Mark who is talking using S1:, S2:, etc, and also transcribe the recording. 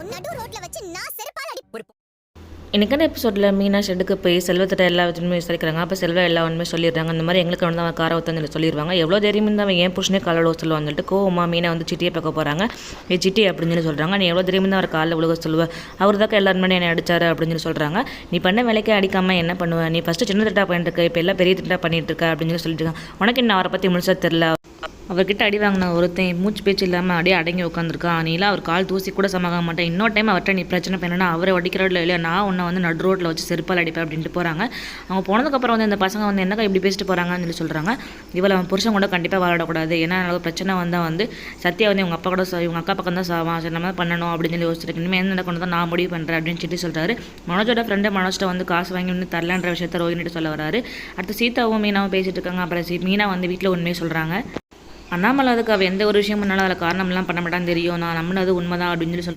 S1: மாதிரி ரோட்ல வச்சு நான் செருப்பால் அடி ஒரு
S2: எனக்கான எபிசோடில் மீனா ஷெட்டுக்கு போய் செல்வத்திட்ட எல்லா விஷயமும் விசாரிக்கிறாங்க. அப்போ செல்வ எல்லா ஒன்றுமே சொல்லிடுறாங்க. இந்த மாதிரி எங்களுக்கு வந்து அவன் காரை ஒருத்தன் சொல்லிடுவாங்க. எவ்வளோ தைரியம் இருந்தால் அவன் ஏன் புருஷனே காலில் விழ சொல்லுவான்னு சொல்லிட்டு கோவமா மீனை வந்து சிட்டியை பார்க்க போகிறாங்க ஏ சிட்டி அப்படின்னு சொல்லி சொல்கிறாங்க நீ எவ்வளோ தைரியம் தான் அவர் காலில் விழுக சொல்லுவ. அவர் தான் எல்லாரும் முன்னாடி என்னை அடிச்சார் அப்படின்னு சொல்லி சொல்கிறாங்க நீ பண்ண வேலைக்கே அடிக்காமல் என்ன பண்ணுவ? நீ ஃபஸ்ட்டு சின்ன திட்டா பண்ணிட்டு இருக்க. இப்போ எல்லாம் பெரிய திட்டா பண்ணிட்டு இருக்க அப்படின்னு சொல்லி சொல்லிட்டு இருக்காங்க. உனக்கு என்ன அவரை பற்றி முழுசாக தெரில அவர்கிட்ட அடி வாங்கின ஒருத்தன் மூச்சு பேச்சு இல்லாமல் அப்படியே அடங்கி உட்காந்துருக்கான் நீலாம் அவர் கால் தூசி கூட சமாக மாட்டேன். இன்னொரு டைம் அவர்கிட்ட நீ பிரச்சனை பண்ணனா அவரை அடிக்கிறோட இல்லையா நான் உன்னை வந்து நடு ரோட்டில் வச்சு செருப்பால் அடிப்பேன் அப்படின்ட்டு போகிறாங்க அவங்க போனதுக்கப்புறம் வந்து இந்த பசங்க வந்து என்னக்கா இப்படி பேசிட்டு போகிறாங்கன்னு சொல்லி சொல்கிறாங்க இவளை அவன் புருஷன் கூட கண்டிப்பாக வாழக்கூடாது. ஏன்னா அளவு பிரச்சனை வந்தால் வந்து சத்யா வந்து இவங்க அப்பா கூட சா- இவங்க அக்கா பக்கம் தான் சாவான். சரி நம்ம பண்ணணும் அப்படின்னு சொல்லி யோசிச்சிருக்கு. இனிமேல் என்ன நடக்கணும் தான் நான் முடிவு பண்ணுறேன் அப்படின்னு சொல்லி சொல்கிறாரு மனோஜோட ஃப்ரெண்டு மனோஜ்ட்ட வந்து காசு வாங்கி வந்து தரலான்ற விஷயத்த ரோஹினிட்டு சொல்ல வராரு. அடுத்து சீதாவும் மீனாவும் பேசிட்டு இருக்காங்க. அப்புறம் சீ- மீனா வந்து வீட்டில் உண்மையை சொல்கிறாங்க அண்ணாமலை அதுக்கு அவள் எந்த ஒரு விஷயம் பண்ணாலும் அதில் காரணம்லாம் பண்ண மாட்டான்னு தெரியும். நான் நம்பினது உண்மைதான் அப்படின்னு சொல்லி சொல்லிட்டு